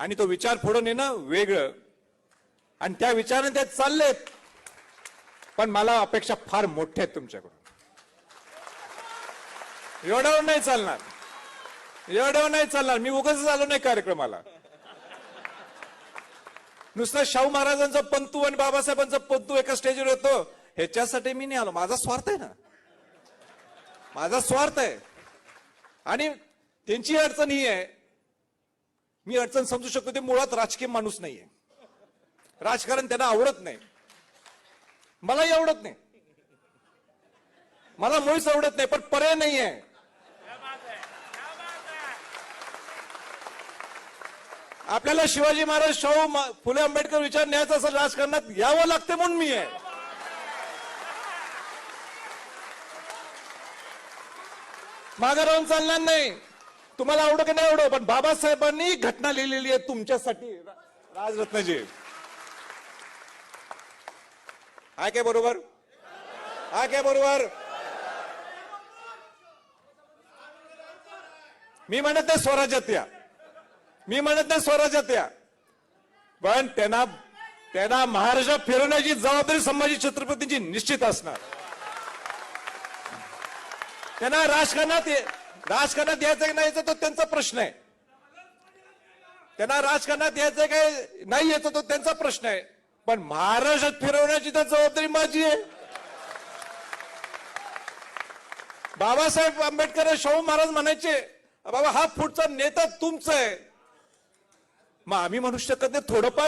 आणि तो विचार पुढं नेणं वेगळं. आणि त्या विचाराने ते चाललेत. पण मला अपेक्षा फार मोठ्या आहेत तुमच्याकडून. एवढ्यावर नाही चालणार. एवढ्यावर नाही चालणार. मी उगाच आलो नाही कार्यक्रमाला. नुसतं शाहू महाराजांचा पंतू आणि बाबासाहेबांचा पंतू एका स्टेजवर येतो. ह्याच्यासाठी मी नाही आलो. माझा स्वार्थ आहे ना. माझा स्वार्थ आहे. आणि त्यांची अडचण ही आहे मी अडचण समजू शकतो ते मुळात राजकीय माणूस नाहीये. राजकारण त्यांना आवडत नाही. मलाही आवडत नाही. मला मुळीच आवडत नाही पण पर्याय नाहीये. आपल्याला शिवाजी महाराज शाहू फुले आंबेडकर विचार न्यायचा असं राजकारणात यावं लागते म्हणून मी आहे. मागे राहून चालणार नाही. तुम्हाला आवडो की नाही आवडो पण बाबासाहेबांनी घटना लिहिलेली आहे तुमच्यासाठी. राजरत्नजी. आहे काय बरोबर? आहे काय बरोबर? मी म्हणत नाही स्वराज्यात या. मी म्हणत नाही स्वराज्यात या. पण त्यांना त्यांना महाराष्ट्रात फिरवण्याची जबाबदारी संभाजी छत्रपतींची निश्चित असणार. त्यांना राजकारणात ये- राजकारणात यायचं की नाही यायचं तो त्यांचा प्रश्न आहे. त्यांना राजकारणात यायचं काय नाही यायचं तो त्यांचा प्रश्न आहे. पण महाराष्ट्रात फिरवण्याची तर जबाबदारी माझी आहे. बाबासाहेब आंबेडकर शाहू महाराज म्हणायचे बाबा हा पुढचा नेता तुमचा आहे. मग आम्ही म्हणू शकत नाही थोडंफार